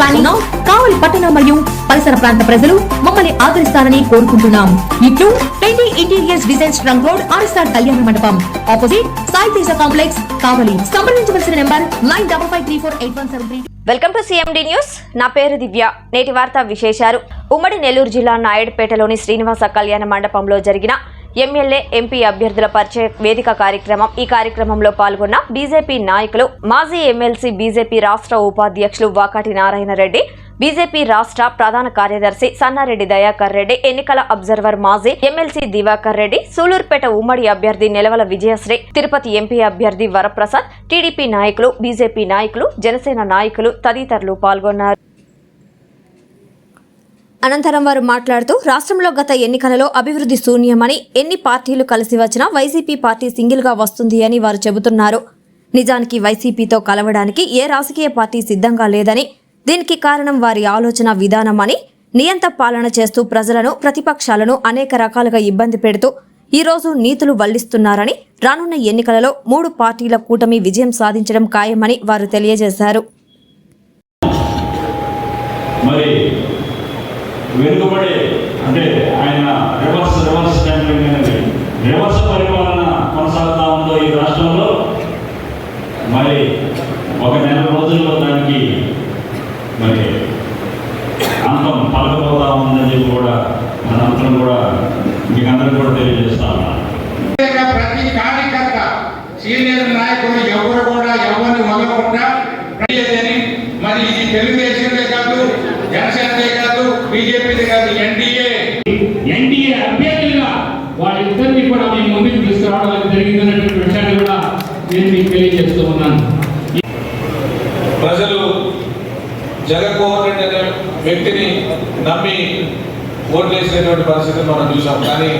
planning. Kavali పట్టణ మరియు పరిసర ప్రాంత ప్రజలు మమ్మల్ని ఆదరిస్తారని కోరుకుంటున్నాం. ఇట్లు twenty interiors design trunk road RSR కళ్యాణ మండపం. Opposite Sai Teja complex Kavali. సంప్రదించవలసిన number nine double five three four eight one seven three welcome to CMD news నా పేరు దివ్య. నేటి వార్త విశేషాలు. ఉమ్మడి నెల్లూరు జిల్లా నాయుడుపేటలోని శ్రీనివాస కళ్యాణ మండపంలో జరిగిన ఎమ్మెల్యే ఎంపీ అభ్యర్థుల పరిచయ వేదిక కార్యక్రమం. ఈ కార్యక్రమంలో పాల్గొన్న బీజేపీ నాయకులు మాజీ ఎమ్మెల్సీ బీజేపీ రాష్ట్ర ఉపాధ్యక్షులు వాకాటి నారాయణ రెడ్డి బీజేపీ రాష్ట్ర ప్రధాన కార్యదర్శి సన్నారెడ్డి దయాకర్ రెడ్డి ఎన్నికల అబ్జర్వర్ మాజీ ఎమ్మెల్సీ దివాకర్ రెడ్డి సూలూరుపేట ఉమ్మడి అభ్యర్థి నిలవల విజయశ్రీ తిరుపతి ఎంపీ అభ్యర్థి వరప్రసాద్ టీడీపీ నాయకులు బీజేపీ నాయకులు జనసేన నాయకులు తదితరులు పాల్గొన్నారు. అనంతరం వారు మాట్లాడుతూ రాష్ట్రంలో గత ఎన్నికలలో అభివృద్ధి శూన్యమని ఎన్ని పార్టీలు కలిసి వచ్చినా వైసీపీ పార్టీ సింగిల్గా వస్తుంది అని వారు చెబుతున్నారు. నిజానికి వైసీపీతో కలవడానికి ఏ రాజకీయ పార్టీ సిద్ధంగా లేదని దీనికి కారణం వారి ఆలోచన విధానమని నియంత పాలన చేస్తూ ప్రజలను ప్రతిపక్షాలను అనేక రకాలుగా ఇబ్బంది పెడుతూ ఈరోజు నీతులు వల్లిస్తున్నారని రానున్న ఎన్నికలలో మూడు పార్టీల కూటమి విజయం సాధించడం ఖాయమని వారు తెలియజేశారు. మరి వెనుకబడే అంటే ఆయన రివర్స్ రివర్స్ ట్యాంకరింగ్ అనేది రివర్స్ పరిపాలన కొనసాగుతా ఉందో ఈ రాష్ట్రంలో మరి ఒక నెల రోజుల్లో దానికి మరి అంతం పలకపోతా ఉందని చెప్పి కూడా మనంతరం కూడా మీకు అందరూ కూడా తెలియజేస్తా ప్రతి కార్యకర్త సీనియర్ నాయకులు ఎవరు కూడా ఎవరిని వదలకుండా మరి ఇది తెలుగుదేశందే కాదు జనసేనదే కాదు బీజేపీదే కాదు ఎన్డీఏ. ఎన్డీఏ అభ్యర్థులుగా వాళ్ళిద్దరిని కూడా మేము ముందుకు తీసుకురావడం జరిగిందన్నటువంటి విషయాన్ని కూడా నేను మీకు తెలియజేస్తూ ఉన్నాను. ప్రజలు జగన్మోహన్ రెడ్డి అనే వ్యక్తిని నమ్మి ఓట్లేసినటువంటి పరిస్థితి మనం చూసాం. కానీ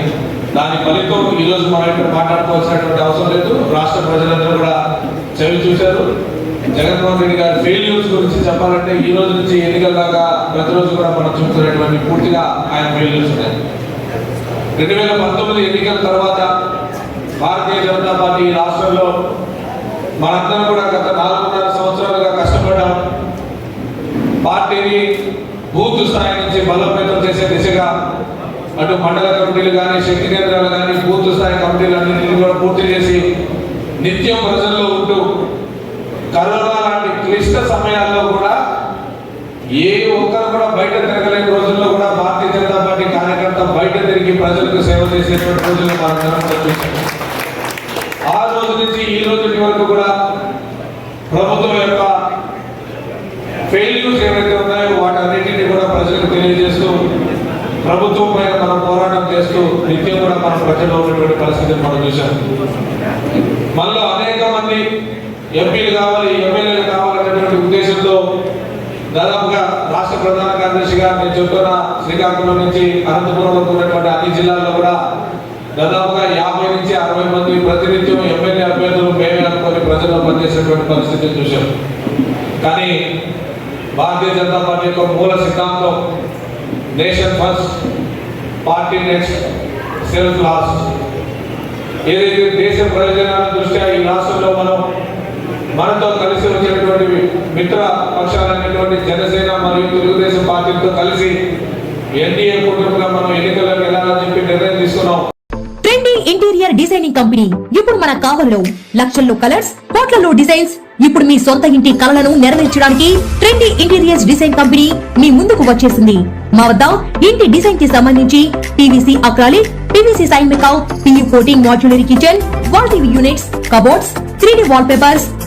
దాని ఫలితం ఈరోజు మనం ఇక్కడ మాట్లాడుకోవాల్సినటువంటి అవసరం లేదు. రాష్ట్ర ప్రజలందరూ కూడా చెవి చూశారు. జగన్మోహన్ రెడ్డి గారి గురించి చెప్పాలంటే ఈ రోజు నుంచి ఎన్నికల దాకా ప్రతిరోజు కూడా మనం చూస్తున్నటువంటి పూర్తిగా ఆయన ఫెయిల్యూర్స్ ఉన్నాయి రెండు వేల పంతొమ్మిది ఎన్నికల తర్వాత భారతీయ జనతా పార్టీ ఈ రాష్ట్రంలో మనందరం కూడా గత నాలుగున్నర సంవత్సరాలుగా కష్టపడ్డాం. పార్టీని బూత్ స్థాయి నుంచి బలోపేతం చేసే దిశగా అటు మండల కమిటీలు కానీ శక్తి కేంద్రాలు కానీ బూత్ స్థాయి కమిటీలు అన్నింటినీ కూడా పూర్తి చేసి నిత్యం ప్రజల్లో ఉంటూ కరోనా లాంటి క్లిష్ట సమయాల్లో కూడా ఏ ఒక్కరు కూడా బయట తిరగలేని రోజుల్లో కూడా భారతీయ జనతా పార్టీ కార్యకర్త బయట తిరిగి ప్రజలకు సేవ చేసేటువంటి రోజులు మనం చూసాం. ఆ రోజు నుంచి ఈ రోజుటి వరకు కూడా ప్రభుత్వం యొక్క ఫెయిల్యూస్ ఏవైతే ఉన్నాయో వాటన్నిటిని కూడా ప్రజలకు తెలియజేస్తూ ప్రభుత్వం పైన మనం పోరాటం చేస్తూ నిత్యం కూడా మన ప్రజల్లో ఉన్నటువంటి పరిస్థితిని మనం చూసాం. ఎంపీలు కావాలి ఎమ్మెల్యేలు కావాలనేటువంటి ఉద్దేశంతో దాదాపుగా రాష్ట్ర ప్రధాన కార్యదర్శిగా నేను చెప్తున్న శ్రీకాకుళం నుంచి అనంతపురం వరకు ఉన్నటువంటి అన్ని జిల్లాల్లో కూడా దాదాపుగా యాభై నుంచి అరవై మంది ప్రతినిత్యం ఎమ్మెల్యే అభ్యర్థులు మేమే అనుకుని ప్రజలు పనిచేసినటువంటి పరిస్థితిని చూశాం. కానీ భారతీయ జనతా పార్టీ యొక్క మూల సిద్ధాంతం nation first party next self last. ఏదైతే దేశ ప్రయోజనాల దృష్ట్యా ఈ రాష్ట్రంలో మనం మనతో కలిసి వచ్చినటువంటి మిత్ర పక్షాలైనటువంటి జనసేన మరియు తెలుగుదేశం పార్టీతో కలిసి ఎన్డీఏ కూటమిగా మనం ఎన్నికలకు వెళ్ళాలని చెప్పి నిర్ణయం తీసుకున్నాం. Trendy interior designing company. ఇప్పుడు మన కావలిలో లక్షల్లో కలర్స్ కోట్లలో డిజైన్స్. ఇప్పుడు మీ సొంత ఇంటి కలలను నెరవేర్చడానికి ట్రెండీ ఇంటీరియర్స్ డిజైన్ కంపెనీ మీ ముందుకు వచ్చేసింది. మా వద్ద ఇంటి డిజైన్కి సంబంధించి PVC acrylic PVC sign మేకౌ PU coating modular kitchen wall TV units cupboards three wall papers